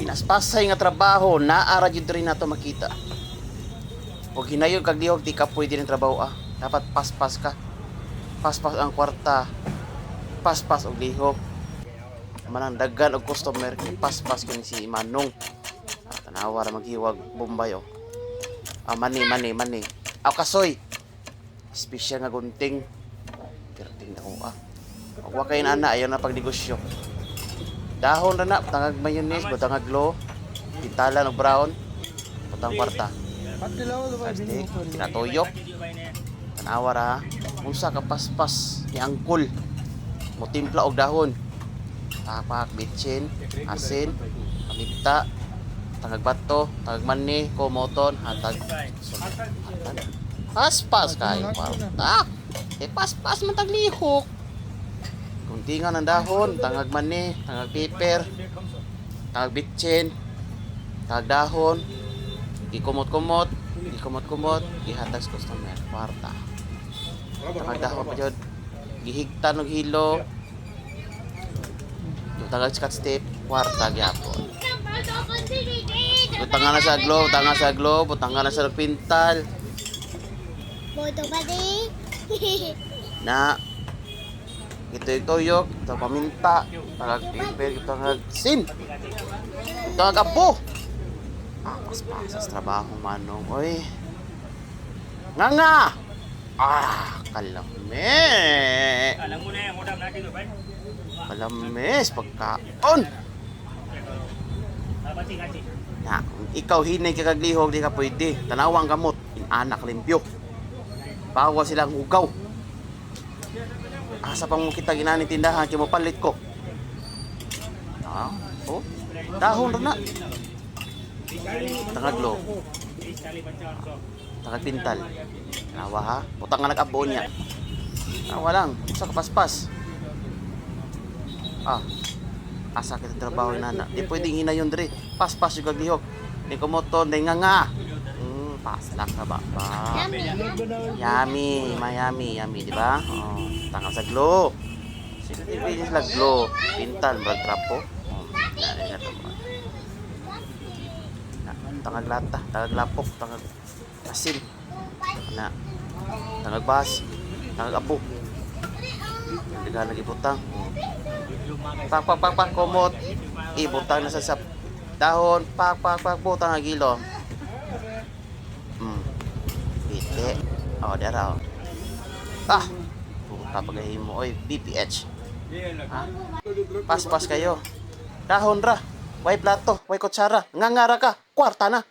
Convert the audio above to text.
Pinaspasay nga trabaho, naara jud rin nato makita. O ginayon kag lihok di ka pwede rin trabaho ah. Dapat paspas ka. Paspas ang kwarta. Paspas og lihok. Manang daggan og customer kay paspas kini si Manong. Ah, tanawa ra maghiwag Bombay oh. Ah, mani, mani, mani. Aw kasoy. Special nga gunting. Perting na ko ah. Huwag wa kayo na ana, ayaw na pagnegosyo. Dahon ra na, tangag mayonnaise, butangag lo, pintalan og brown, butang kwarta. Plastic, kinatuyok. Tanawa ra, ha. unsa ka paspas ni angkol. Mo timpla og dahon. Tapak, bitchin, asin, paminta, tangag bato, tangag mani, komoton, hatag. hatag. Paspas kayo, kwarta. Eh, paspas man taglihok. Kuntingan ng dahon, tangag mani, tangag paper, tangag bitchin, tangag dahon, gikumot-kumot, gikumot-kumot, gihatag sa customer, kwarta. Tangag dahon pa jud, gihigtan og hilo, tangag scotch tape, kwarta gyapon. Butanga na sa globe, butanga sa globe, butanga na sa pintal, Boto pa di. na ito yung tuyok, ito paminta, tangag paper, ito tangag sin, ito apo. Ah, mas pasas trabaho manong, oy. Nga nga! Ah, kalame! Alam mo na yung udam natin bay. Kalames, pagkaon! Na, ikaw hinay ka kaglihog, di ka pwede. Tanawang gamot, inanak limpyo. Bawa silang ugaw. Asa pang mo kita ginani tindahan, kaya mo palit ko. Ah, oh, dahon rin na. Tangaglo, tangag pintal. Nawa ha, butang nga nag-abo niya. Nawa lang, sa kapaspas. Ah, asa kita trabaho na na. Di pwedeng hinayon diri. Paspas yung kaglihok. Di kumoto, di nga nga. Hmm, paslak ka ba? ba? Yummy, mayami, yummy, di ba? Oh, tanga sa glow. Sino di ba sila glow? Pintal, brad trapo. Oh, dali na tangag lata, tangag lapok, tangag asin. Na, tangag bas, tangag apo. Hindi ka lagi butang. Pak, pak, pak, pak, kumot. Ibutang na sa sap. Dahon, pak, pak, pak, butang ang Oh, dara oh. Ah. Puta pagahin mo. Oy, BPH. Ha? Pas-pas kayo. Dahon ra. Way plato, way kutsara. Ngangara ka. Kwarta na.